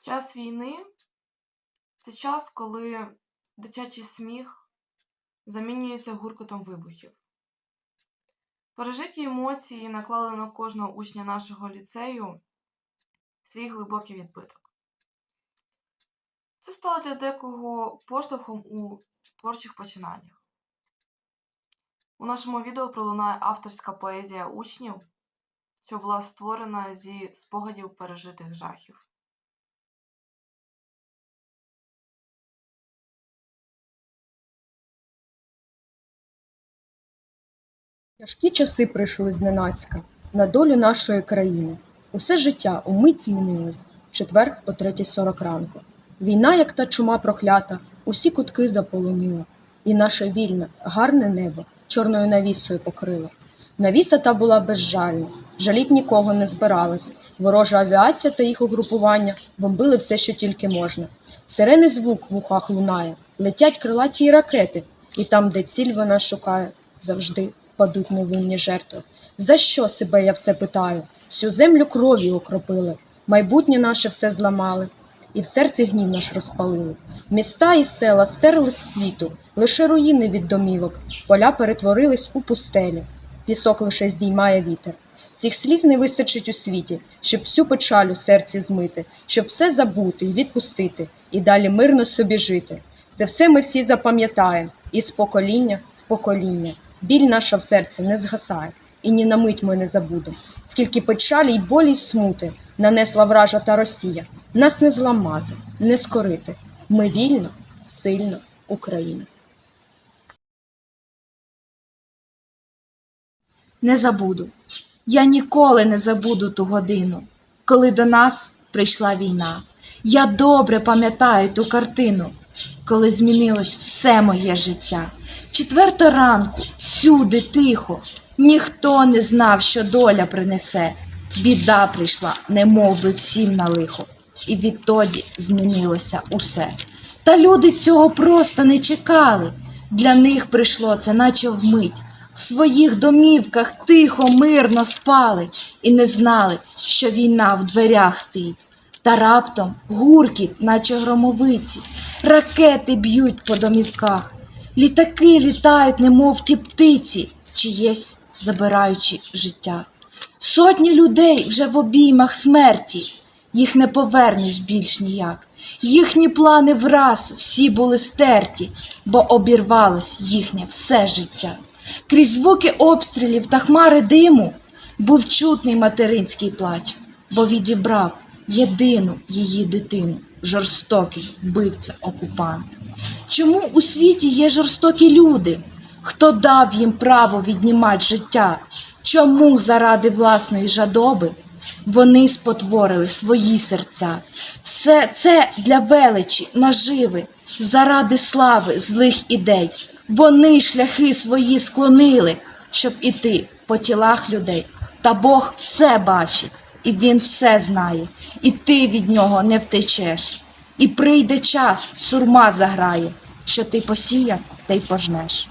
Час війни це час, коли дитячий сміх замінюється гуркотом вибухів. Пережиті емоції наклали на кожного учня нашого ліцею свій глибокий відбиток. Це стало для декого поштовхом у творчих починаннях. У нашому відео пролунає авторська поезія учнів, що була створена зі спогадів пережитих жахів. Тяжкі часи прийшли зненацька на долю нашої країни. Усе життя умить змінилось в четвер о 3.40 ранку. Війна, як та чума проклята, усі кутки заполонила, і наше вільне, гарне небо чорною навісою покрило. Навіса та була безжальна, жаліть нікого не збиралась. Ворожа авіація та їх угрупування бомбили все, що тільки можна. Сирени звук в ухах лунає, летять крилаті ракети, і там, де ціль вона шукає, завжди падуть невинні жертви. За що себе я все питаю? Всю землю кров'ю окропили, майбутнє наше все зламали, і в серці гнів наш розпалили. Міста і села стерли з світу, лише руїни від домівок, поля перетворились у пустелі, пісок лише здіймає вітер. Всіх сліз не вистачить у світі, щоб всю печаль у серці змити, щоб все забути і відпустити, і далі мирно собі жити. Це все ми всі запам'ятаємо, і з покоління в покоління. Біль наша в серці не згасає, і ні на мить ми не забудемо. Скільки печалі й болі й смути нанесла вража та Росія, нас не зламати, не скорити. Ми вільна, сильна Україна. Не забуду. Я ніколи не забуду ту годину, коли до нас прийшла війна. Я добре пам'ятаю ту картину, коли змінилось все моє життя. Четверта ранку, всюди тихо, ніхто не знав, що доля принесе. Біда прийшла, немов би всім на лихо, і відтоді змінилося усе. Та люди цього просто не чекали. Для них прийшло це, наче вмить. В своїх домівках тихо, мирно спали і не знали, що війна в дверях стоїть. Та раптом гуркіт, наче громовиці, ракети б'ють по домівках, літаки літають, немов ті птиці, чиєсь забираючи життя. Сотні людей вже в обіймах смерті, їх не повернеш більш ніяк. Їхні плани враз всі були стерті, бо обірвалось їхнє все життя. Крізь звуки обстрілів та хмари диму був чутний материнський плач, бо відібрав єдину її дитину, жорстокий вбивця окупант. Чому у світі є жорстокі люди? Хто дав їм право віднімати життя? Чому заради власної жадоби вони спотворили свої серця? Все це для величі, наживи, заради слави, злих ідей. Вони шляхи свої склонили, щоб іти по тілах людей. Та Бог все бачить, і Він все знає, і ти від нього не втечеш. І прийде час, сурма заграє, що ти посіяв, та й пожнеш.